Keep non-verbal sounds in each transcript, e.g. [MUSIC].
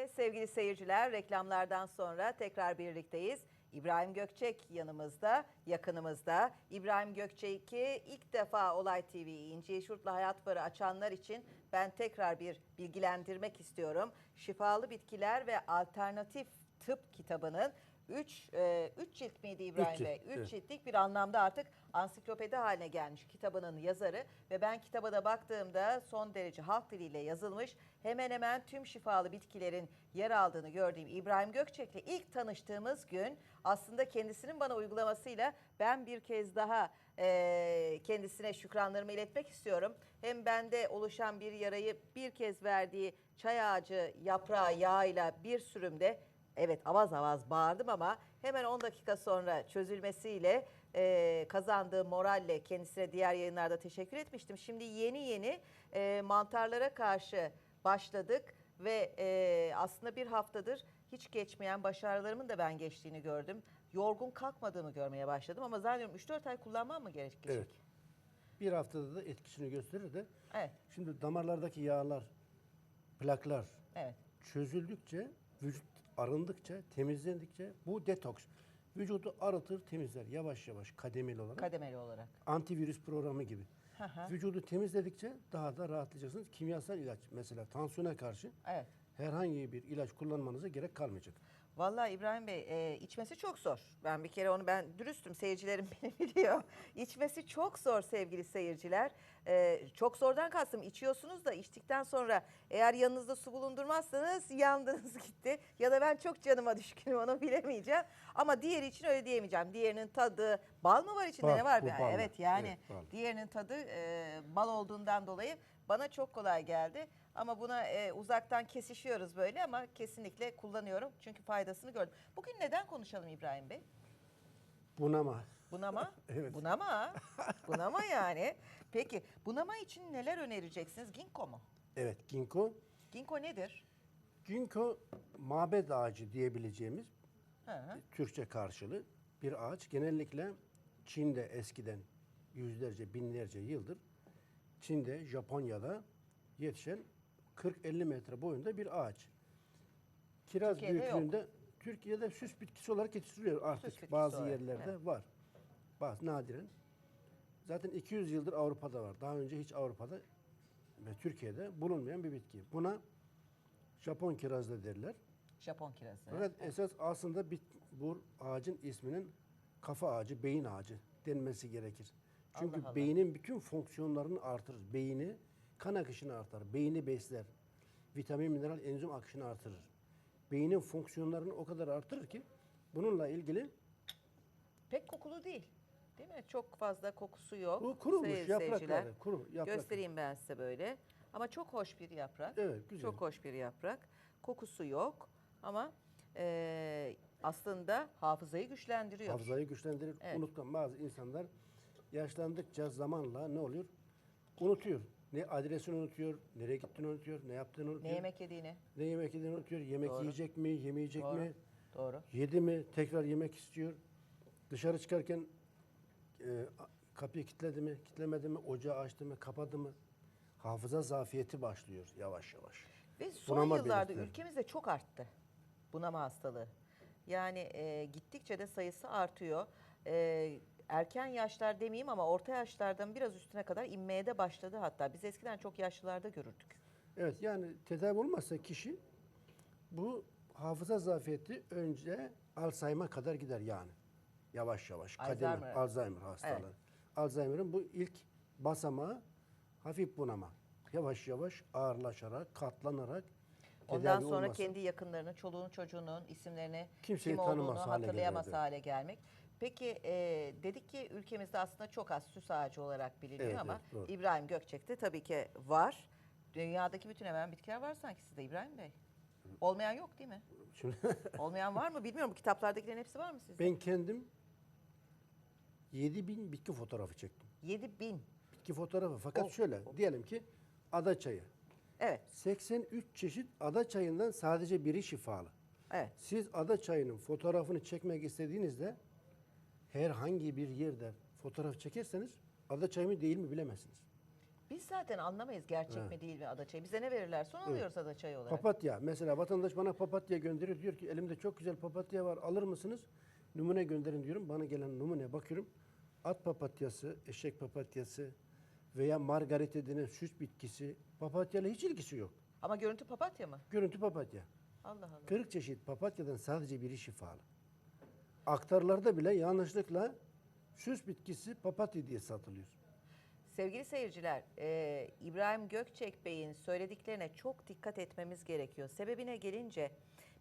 Evet sevgili seyirciler reklamlardan sonra tekrar birlikteyiz. İbrahim Gökçek yanımızda, yakınımızda. İbrahim Gökçek'i ilk defa Olay TV'yi İnci Yeşurt'la Hayat Barı açanlar için ben tekrar bir bilgilendirmek istiyorum. Şifalı Bitkiler ve Alternatif Tıp kitabının 3 3 cilt miydi İbrahim Üç cilt, Bey? 3 evet. ciltlik bir anlamda artık ansiklopedi haline gelmiş kitabının yazarı ve ben kitaba da baktığımda son derece halk diliyle yazılmış hemen hemen tüm şifalı bitkilerin yer aldığını gördüğüm İbrahim Gökçek'le ilk tanıştığımız gün aslında kendisinin bana uygulamasıyla ben bir kez daha eee, kendisine şükranlarımı iletmek istiyorum. Hem bende oluşan bir yarayı bir kez verdiği çay ağacı yaprağı yağıyla bir sürümde Evet avaz avaz bağırdım ama hemen 10 dakika sonra çözülmesiyle e, kazandığı moralle kendisine diğer yayınlarda teşekkür etmiştim. Şimdi yeni yeni e, mantarlara karşı başladık ve e, aslında bir haftadır hiç geçmeyen başarılarımın da ben geçtiğini gördüm. Yorgun kalkmadığımı görmeye başladım ama zannediyorum 3-4 ay kullanmam mı gerekecek? Evet. Bir haftada da etkisini gösterir de. Evet. Şimdi damarlardaki yağlar, plaklar Evet. çözüldükçe, vücut arındıkça, temizlendikçe bu detoks. Vücudu arıtır, temizler yavaş yavaş kademeli olarak. Kademeli olarak. Antivirüs programı gibi. Hı hı. Vücudu temizledikçe daha da rahatlayacaksınız. Kimyasal ilaç mesela tansiyona karşı Evet. herhangi bir ilaç kullanmanıza gerek kalmayacak. Vallahi İbrahim Bey e, içmesi çok zor. Ben bir kere onu ben dürüstüm seyircilerim [LAUGHS] beni biliyor. İçmesi çok zor sevgili seyirciler. E, çok zordan kastım içiyorsunuz da içtikten sonra eğer yanınızda su bulundurmazsanız yandınız [LAUGHS] gitti. Ya da ben çok canıma düşkünüm onu bilemeyeceğim. Ama diğeri için öyle diyemeyeceğim. Diğerinin tadı bal mı var içinde Bal, ne var? bu bal. Evet yani Evet, bal. diğerinin tadı e, bal olduğundan dolayı bana çok kolay geldi. Ama buna e, uzaktan kesişiyoruz böyle ama kesinlikle kullanıyorum. Çünkü faydasını gördüm. Bugün neden konuşalım İbrahim Bey? Bunama. Bunama? [LAUGHS] Evet. Bunama. Bunama yani. Peki bunama için neler önereceksiniz? Ginkgo mu? Evet, ginkgo. Ginkgo nedir? Ginkgo mabed ağacı diyebileceğimiz Hı hı. Türkçe karşılığı bir ağaç. Genellikle Çin'de eskiden yüzlerce, binlerce yıldır Çin'de, Japonya'da yetişen 40-50 metre boyunda bir ağaç. Kiraz Türkiye'de büyüklüğünde Türkiye'de süs bitkisi olarak yetiştiriliyor artık. Bazı olarak, yerlerde evet. var. Bazı nadiren. Zaten 200 yıldır Avrupa'da var. Daha önce hiç Avrupa'da ve Türkiye'de bulunmayan bir bitki. Buna Japon kirazı derler. Japon kirazı. Fakat esas aslında bit, bu ağacın isminin kafa ağacı, beyin ağacı denmesi gerekir. Çünkü Allah Allah. beynin bütün fonksiyonlarını artırır. Beyni kan akışını artırır, beyni besler. Vitamin, mineral, enzim akışını artırır. Beynin fonksiyonlarını o kadar artırır ki bununla ilgili Pek kokulu değil. Değil mi? Çok fazla kokusu yok. Bu kurumuş yaprakları, seyirciler. kuru yaprak. Göstereyim ben size böyle. Ama çok hoş bir yaprak. Evet, güzel. Çok hoş bir yaprak. Kokusu yok ama e, aslında hafızayı güçlendiriyor. hafızayı güçlendirir. Evet. Unutkan bazı insanlar yaşlandıkça zamanla ne oluyor? Unutuyor. Ne adresini unutuyor, nereye gittiğini unutuyor, ne yaptığını Ne unutuyor. yemek yediğini. Ne yemek yediğini unutuyor. Yemek Doğru. yiyecek mi, yemeyecek Doğru. mi? Doğru. Yedi mi, tekrar yemek istiyor. Dışarı çıkarken e, kapıyı kilitledi mi, kilitlemedi mi, ocağı açtı mı, kapadı mı? Hafıza zafiyeti başlıyor yavaş yavaş. Ve son Bunama yıllarda belirtileri. ülkemizde çok arttı bunama hastalığı. Yani e, gittikçe de sayısı artıyor. E, erken yaşlar demeyeyim ama orta yaşlardan biraz üstüne kadar inmeye de başladı hatta. Biz eskiden çok yaşlılarda görürdük. Evet yani tedavi olmazsa kişi bu hafıza zafiyeti önce Alzheimer kadar gider yani. Yavaş yavaş. kademe, Alzheimer. Alzheimer hastalığı. Evet. Alzheimer'ın bu ilk basamağı hafif bunama. Yavaş yavaş ağırlaşarak, katlanarak Ondan sonra olmazsa- kendi yakınlarını, çoluğun çocuğunun isimlerini Kimseyi kim olduğunu hale hatırlayamaz gelirdi. hale gelmek. Peki e, dedik ki ülkemizde aslında çok az süs ağacı olarak biliniyor Evet, ama evet, doğru. İbrahim Gökçek'te tabii ki var. Dünyadaki bütün hemen bitkiler var sanki sizde İbrahim Bey. Olmayan yok değil mi? Şimdi [LAUGHS] Olmayan var mı bilmiyorum. Bu kitaplardakilerin hepsi var mı sizde? ben kendim 7000 bitki fotoğrafı çektim. 7 bin. Bitki fotoğrafı fakat Of, şöyle diyelim ki ada çayı. Evet, 83 çeşit ada çayından sadece biri şifalı. evet. Siz ada çayının fotoğrafını çekmek istediğinizde herhangi bir yerde fotoğraf çekerseniz ada çayı mı değil mi bilemezsiniz. Biz zaten anlamayız gerçek Evet. mi değil mi adaçayı. Bize ne verirlerse onu alıyoruz adaçayı olarak. Papatya. Mesela vatandaş bana papatya gönderiyor. Diyor ki elimde çok güzel papatya var alır mısınız? Numune gönderin diyorum. Bana gelen numune bakıyorum. At papatyası, eşek papatyası veya margarita denen süs bitkisi papatyayla hiç ilgisi yok. Ama görüntü papatya mı? Görüntü papatya. Allah Allah. 40 çeşit papatyadan sadece biri şifalı. Aktarlarda bile yanlışlıkla süs bitkisi papatya diye satılıyor. Sevgili seyirciler, e, İbrahim Gökçek Bey'in söylediklerine çok dikkat etmemiz gerekiyor. Sebebine gelince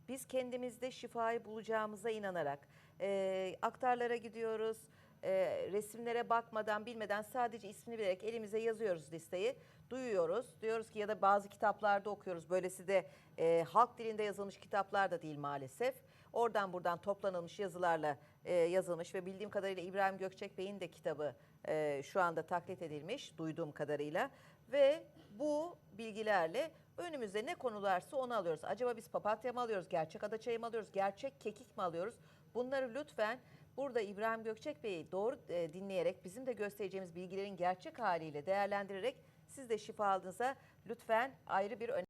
biz kendimizde şifayı bulacağımıza inanarak e, aktarlara gidiyoruz, e, resimlere bakmadan bilmeden sadece ismini bilerek elimize yazıyoruz listeyi, duyuyoruz. Diyoruz ki ya da bazı kitaplarda okuyoruz. Böylesi de e, halk dilinde yazılmış kitaplar da değil maalesef. Oradan buradan toplanılmış yazılarla e, yazılmış ve bildiğim kadarıyla İbrahim Gökçek Bey'in de kitabı e, şu anda taklit edilmiş duyduğum kadarıyla ve bu bilgilerle önümüze ne konularsa onu alıyoruz. Acaba biz papatya mı alıyoruz, gerçek adaçayı mı alıyoruz, gerçek kekik mi alıyoruz? Bunları lütfen burada İbrahim Gökçek Bey'i doğru e, dinleyerek bizim de göstereceğimiz bilgilerin gerçek haliyle değerlendirerek siz de şifa aldığınızda lütfen ayrı bir önem